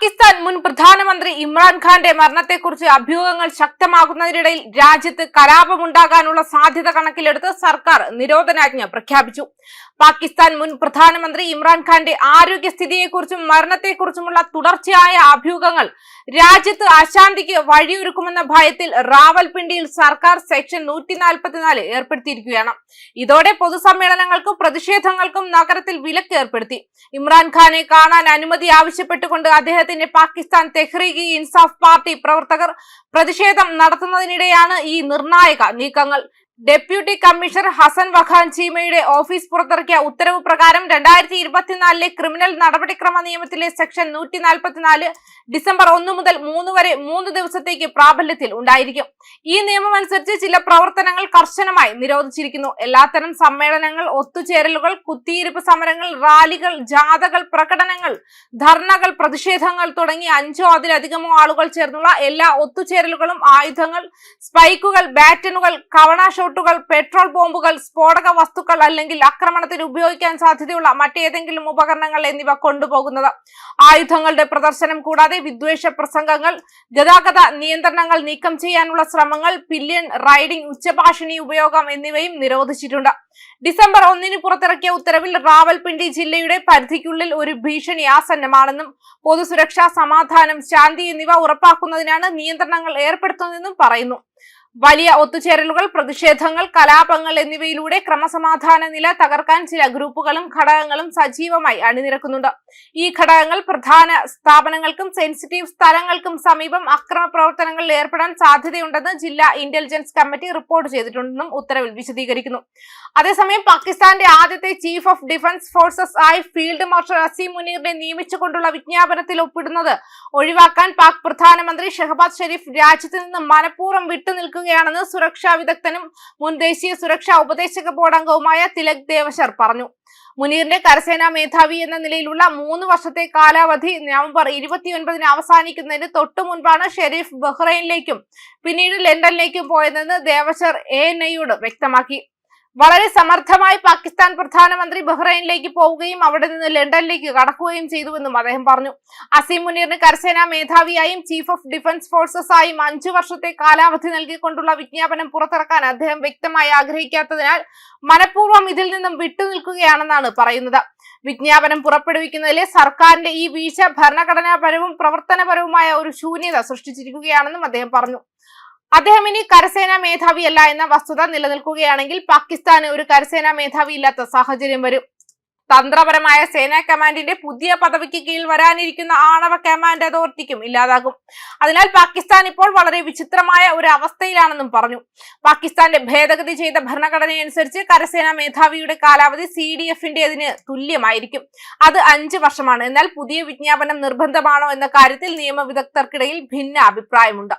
പാകിസ്ഥാൻ മുൻ പ്രധാനമന്ത്രി ഇമ്രാൻഖാന്റെ മരണത്തെക്കുറിച്ച് അഭ്യൂഹങ്ങൾ ശക്തമാകുന്നതിനിടയിൽ രാജ്യത്ത് കലാപമുണ്ടാകാനുള്ള സാധ്യത കണക്കിലെടുത്ത് സർക്കാർ നിരോധനാജ്ഞ പ്രഖ്യാപിച്ചു. പാകിസ്ഥാൻ മുൻ പ്രധാനമന്ത്രി ഇമ്രാൻഖാന്റെ ആരോഗ്യസ്ഥിതിയെക്കുറിച്ചും മരണത്തെക്കുറിച്ചുമുള്ള തുടർച്ചയായ അഭ്യൂഹങ്ങൾ രാജ്യത്ത് അശാന്തിക്ക് വഴിയൊരുക്കുമെന്ന ഭയത്തിൽ റാവൽപിണ്ടിയിൽ സർക്കാർ സെക്ഷൻ നൂറ്റി നാൽപ്പത്തിനാല് ഏർപ്പെടുത്തിയിരിക്കുകയാണ്. ഇതോടെ പൊതുസമ്മേളനങ്ങൾക്കും പ്രതിഷേധങ്ങൾക്കും നഗരത്തിൽ വിലക്ക് ഏർപ്പെടുത്തി. ഇമ്രാൻഖാനെ കാണാൻ അനുമതി ആവശ്യപ്പെട്ടുകൊണ്ട് അദ്ദേഹത്തിന്റെ പാകിസ്ഥാൻ തെഹ്രീക് ഇൻസാഫ് പാർട്ടി പ്രവർത്തകർ പ്രതിഷേധം നടത്തുന്നതിനിടെയാണ് ഈ നിർണായക നീക്കങ്ങൾ. ഡെപ്യൂട്ടി കമ്മീഷണർ ഹസൻ വഖാൻ ചീമയുടെ ഓഫീസ് പുറത്തിറക്കിയ ഉത്തരവ് പ്രകാരം രണ്ടായിരത്തി ഇരുപത്തിനാലിലെ ക്രിമിനൽ നടപടിക്രമ നിയമത്തിലെ സെക്ഷൻ നൂറ്റി നാൽപ്പത്തിനാല് ഡിസംബർ ഒന്ന് മുതൽ മൂന്ന് വരെ മൂന്ന് ദിവസത്തേക്ക് പ്രാബല്യത്തിൽ ഉണ്ടായിരിക്കും. ഈ നിയമം അനുസരിച്ച് ചില പ്രവർത്തനങ്ങൾ കർശനമായി നിരോധിച്ചിരിക്കുന്നു. എല്ലാത്തരം സമ്മേളനങ്ങൾ ഒത്തുചേരലുകൾ കുത്തിയിരിപ്പ് സമരങ്ങൾ റാലികൾ ജാഥകൾ പ്രകടനങ്ങൾ ധർണകൾ പ്രതിഷേധങ്ങൾ തുടങ്ങി അഞ്ചോ അതിലധികമോ ആളുകൾ ചേർന്നുള്ള എല്ലാ ഒത്തുചേരലുകളും ആയുധങ്ങൾ സ്പൈക്കുകൾ ബാറ്റണുകൾ കവണ ഷോട്ടുകൾ പെട്രോൾ ബോംബുകൾ സ്ഫോടക വസ്തുക്കൾ അല്ലെങ്കിൽ ആക്രമണത്തിന് ഉപയോഗിക്കാൻ സാധ്യതയുള്ള മറ്റേതെങ്കിലും ഉപകരണങ്ങൾ എന്നിവ കൊണ്ടുപോകുന്നത്. ആയുധങ്ങളുടെ പ്രദർശനം കൂടാതെ വിദ്വേഷ പ്രസംഗങ്ങൾ ഗതാഗത നിയന്ത്രണങ്ങൾ നീക്കം ചെയ്യാനുള്ള ശ്രമങ്ങൾ പില്യൺ റൈഡിംഗ് ഉച്ചഭാഷിണി ഉപയോഗം എന്നിവയും നിരോധിച്ചിട്ടുണ്ട്. ഡിസംബർ ഒന്നിന് പുറത്തിറക്കിയ ഉത്തരവിൽ റാവൽപിണ്ടി ജില്ലയുടെ പരിധിക്കുള്ളിൽ ഒരു ഭീഷണി ആസന്നമാണെന്നും പൊതുസുരക്ഷ സമാധാനം ശാന്തി എന്നിവ ഉറപ്പാക്കുന്നതിനാണ് നിയന്ത്രണങ്ങൾ ഏർപ്പെടുത്തുന്നതെന്നും പറയുന്നു. വലിയ ഒത്തുചേരലുകൾ പ്രതിഷേധങ്ങൾ കലാപങ്ങൾ എന്നിവയിലൂടെ ക്രമസമാധാന നില തകർക്കാൻ ചില ഗ്രൂപ്പുകളും ഘടകങ്ങളും സജീവമായി അണിനിരക്കുന്നുണ്ട്. ഈ ഘടകങ്ങൾ പ്രധാന സ്ഥാപനങ്ങൾക്കും സെൻസിറ്റീവ് സ്ഥലങ്ങൾക്കും സമീപം അക്രമ പ്രവർത്തനങ്ങളിൽ ഏർപ്പെടാൻ സാധ്യതയുണ്ടെന്ന് ജില്ലാ ഇന്റലിജൻസ് കമ്മിറ്റി റിപ്പോർട്ട് ചെയ്തിട്ടുണ്ടെന്നും ഉത്തരവിൽ വിശദീകരിക്കുന്നു. അതേസമയം പാകിസ്ഥാന്റെ ആദ്യത്തെ ചീഫ് ഓഫ് ഡിഫൻസ് ഫോഴ്സസ് ആയി ഫീൽഡ് മാർഷൽ അസീം മുനീറിനെ നിയമിച്ചുകൊണ്ടുള്ള വിജ്ഞാപനത്തിൽ ഒപ്പിടുന്നത് ഒഴിവാക്കാൻ പാക് പ്രധാനമന്ത്രി ഷെഹബാദ് ഷെരീഫ് രാജ്യത്ത് നിന്ന് മനഃപൂർവം വിട്ടുനിൽക്കുകയാണെന്ന് സുരക്ഷാ വിദഗ്ധനും മുൻ ദേശീയ സുരക്ഷാ ഉപദേശക ബോർഡ് അംഗവുമായ തിലക് ദേവശർ പറഞ്ഞു. മുനീറിന്റെ കരസേനാ മേധാവി എന്ന നിലയിലുള്ള മൂന്ന് വർഷത്തെ കാലാവധി നവംബർ ഇരുപത്തിയൊൻപതിന് അവസാനിക്കുന്നതിന് തൊട്ടു മുൻപാണ് ഷെരീഫ് ബഹ്റൈനിലേക്കും പിന്നീട് ലണ്ടനിലേക്കും പോയതെന്ന് ദേവശർ എ എൻ വ്യക്തമാക്കി. വളരെ സമർത്ഥമായി പാകിസ്ഥാൻ പ്രധാനമന്ത്രി ബഹ്റൈനിലേക്ക് പോവുകയും അവിടെ നിന്ന് ലണ്ടനിലേക്ക് കടക്കുകയും ചെയ്തുവെന്നും അദ്ദേഹം പറഞ്ഞു. അസീം മുനീറിന് കരസേനാ മേധാവിയായും ചീഫ് ഓഫ് ഡിഫൻസ് ഫോഴ്സസ് ആയും അഞ്ചു വർഷത്തെ കാലാവധി നൽകിക്കൊണ്ടുള്ള വിജ്ഞാപനം പുറത്തിറക്കാൻ അദ്ദേഹം വ്യക്തമായി ആഗ്രഹിക്കാത്തതിനാൽ മനഃപൂർവം ഇതിൽ നിന്നും വിട്ടുനിൽക്കുകയാണെന്നാണ് പറയുന്നത്. വിജ്ഞാപനം പുറപ്പെടുവിക്കുന്നതിലെ സർക്കാരിന്റെ ഈ വീഴ്ച ഭരണഘടനാപരവും പ്രവർത്തനപരവുമായ ഒരു ശൂന്യത സൃഷ്ടിച്ചിരിക്കുകയാണെന്നും അദ്ദേഹം പറഞ്ഞു. അദ്ദേഹം ഇനി കരസേനാ മേധാവിയല്ല എന്ന വസ്തുത നിലനിൽക്കുകയാണെങ്കിൽ പാകിസ്ഥാന് ഒരു കരസേനാ മേധാവി ഇല്ലാത്ത സാഹചര്യം വരും. തന്ത്രപരമായ സേനാ കമാൻഡിന്റെ പുതിയ പദവിക്ക് കീഴിൽ വരാനിരിക്കുന്ന ആണവ കമാൻഡ് അതോറിറ്റിക്കും ഇല്ലാതാകും. അതിനാൽ പാകിസ്ഥാൻ ഇപ്പോൾ വളരെ വിചിത്രമായ ഒരു അവസ്ഥയിലാണെന്നും പറഞ്ഞു. പാകിസ്ഥാന്റെ ഭേദഗതി ചെയ്ത ഭരണഘടനയനുസരിച്ച് കരസേനാ മേധാവിയുടെ കാലാവധി സി ഡി എഫിന്റേതിന് തുല്യമായിരിക്കും. അത് അഞ്ച് വർഷമാണ്. എന്നാൽ പുതിയ വിജ്ഞാപനം നിർബന്ധമാണോ എന്ന കാര്യത്തിൽ നിയമവിദഗ്ധർക്കിടയിൽ ഭിന്ന അഭിപ്രായമുണ്ട്